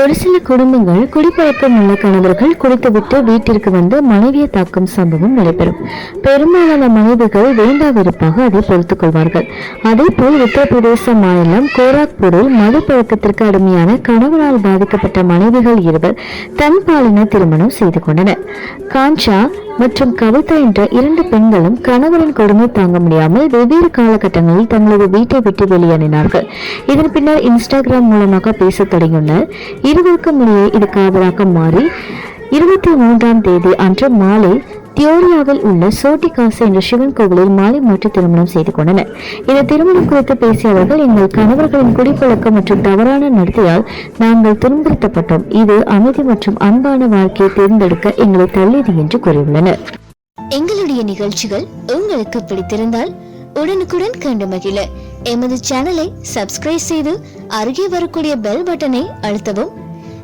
ஒரு சில குடும்பங்கள் குடிப்பழக்கம் உள்ள கணவர்கள் குடித்துவிட்டு வீட்டிற்கு வந்து மனைவியை தாக்கும் சம்பவம் நடைபெறும். பெரும்பாலான மனைவிகள் வேண்டா வெறுப்பாக அதை பொறுத்துக் கொள்வார்கள். அதே போல் உத்தரப்பிரதேச மாநிலம் கோராக்பூரில் மது பழக்கத்திற்கு அடிமையான கணவரால் பாதிக்கப்பட்ட மனைவிகள் இருவர் தன் பாலின திருமணம் செய்து கொண்டனர். காஞ்சா மற்றும் கவிதா என்ற இரண்டு பெண்களும் கணவரின் கொடுமை தாங்க முடியாமல் வெவ்வேறு காலகட்டங்களில் தங்களது வீட்டை விட்டு வெளியேறினார்கள். இதன் பின்னர் இன்ஸ்டாகிராம் மூலமாக பேசத் தொடங்கினர். இருவருக்கும் இடையே இது காதலாக மாறி இருபத்தி மூன்றாம் தேதி அன்று மாலை தியோரியாவில் உள்ள சோட்டிகாசு என்ற சிவன் கோவிலில் மாலை மாற்றி திருமணம் செய்து கொண்டனர். இந்த திருமணம் குறித்து பேசிய அவர்கள் எங்கள் கணவர்களின் குடிப்பழக்கம் மற்றும் தவறான நடத்தையால் நாங்கள் துன்புறுத்தப்பட்டோம். இது அமைதி மற்றும் அன்பான வாழ்க்கையை தேர்ந்தெடுக்க எங்களை தள்ளியது என்று கூறியுள்ளனர். எங்களுடைய நிகழ்ச்சிகள் உங்களுக்கு பிடித்திருந்தால் உடனுக்குடன் கண்டு மகிழ. எமது சேனலை சப்ஸ்கிரைப் செய்து அருகே வரக்கூடிய பெல் பட்டனை அழுத்தவும்